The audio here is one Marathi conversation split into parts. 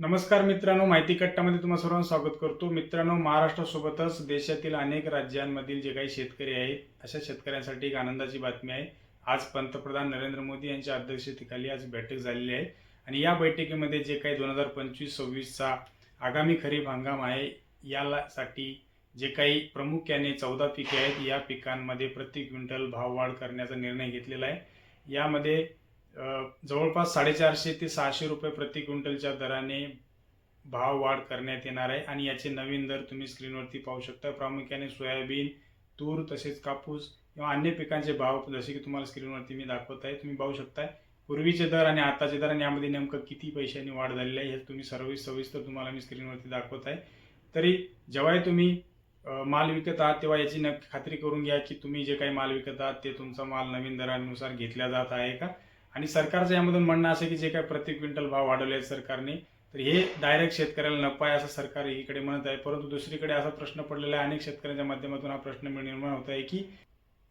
नमस्कार मित्रांनो माहिती कट्टामध्ये तुम्हाला सर्वांना स्वागत करतो. मित्रांनो महाराष्ट्रासोबतच देशातील अनेक राज्यांमधील जे काही शेतकरी आहेत अशा शेतकऱ्यांसाठी एक आनंदाची बातमी आहे. आज पंतप्रधान नरेंद्र मोदी यांच्या अध्यक्षतेखाली आज बैठक झालेली आहे. आणि या बैठकीमध्ये जे काही दोन हजार पंचवीस सव्वीसचा आगामी खरीप हंगाम आहे यासाठी जे काही प्रामुख्याने चौदा पिके आहेत या पिकांमध्ये प्रति क्विंटल भाववाढ करण्याचा निर्णय घेतलेला आहे. यामध्ये जवळपास साडेचारशे ते सहाशे रुपये प्रति क्विंटलच्या दराने भाव वाढ करण्यात येणार आहे आणि याचे नवीन दर तुम्ही स्क्रीनवरती पाहू शकता. प्रामुख्याने सोयाबीन तूर तसेच कापूस किंवा अन्य पिकांचे भाव जसे की तुम्हाला स्क्रीनवरती मी दाखवत आहे तुम्ही पाहू शकताय. पूर्वीचे दर आणि आताचे दर आणि यामध्ये नेमकं किती पैशांनी वाढ झालेली आहे हे तुम्ही सर्व सविस्तर तुम्हाला मी स्क्रीनवरती दाखवत आहे. तरी जेव्हाही तुम्ही माल विकत आहात तेव्हा याची नक्की खात्री करून घ्या की तुम्ही जे काही माल विकत आहात ते तुमचा माल नवीन दरानुसार घेतला जात आहे का? आणि सरकारचं यामधून म्हणणं असं की जे काही प्रति क्विंटल भाव वाढवले आहेत सरकारने तर हे डायरेक्ट शेतकऱ्याला नको आहे असं सरकार एकीकडे म्हणत आहे. परंतु दुसरीकडे असा प्रश्न पडलेला आहे अनेक शेतकऱ्यांच्या माध्यमातून हा प्रश्न निर्माण होत आहे की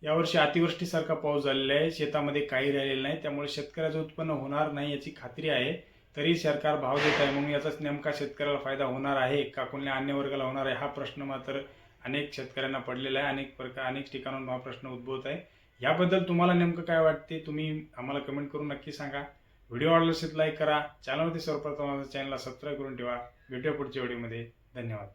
यावर्षी अतिवृष्टीसारखा पाऊस झालेला आहे शेतामध्ये काही राहिलेलं नाही त्यामुळे शेतकऱ्याचं उत्पन्न होणार नाही याची खात्री आहे. तरी सरकार भाव देत आहे मग याचाच नेमका शेतकऱ्याला फायदा होणार आहे का? कोणत्या अन्य वर्गाला होणार आहे? हा प्रश्न मात्र अनेक शेतकऱ्यांना पडलेला आहे. अनेक प्रकार अनेक ठिकाणाहून हा प्रश्न उद्भवत आहे. याबद्दल तुम्हाला नेमकं काय वाटते तुम्ही आम्हाला कमेंट करून नक्की सांगा. व्हिडिओ आवडला असेल लाईक करा. चॅनलवरती सर्वप्रथम चॅनलला सबस्क्राईब करून ठेवा. भेटूया पुढच्या व्हिडिओमध्ये धन्यवाद.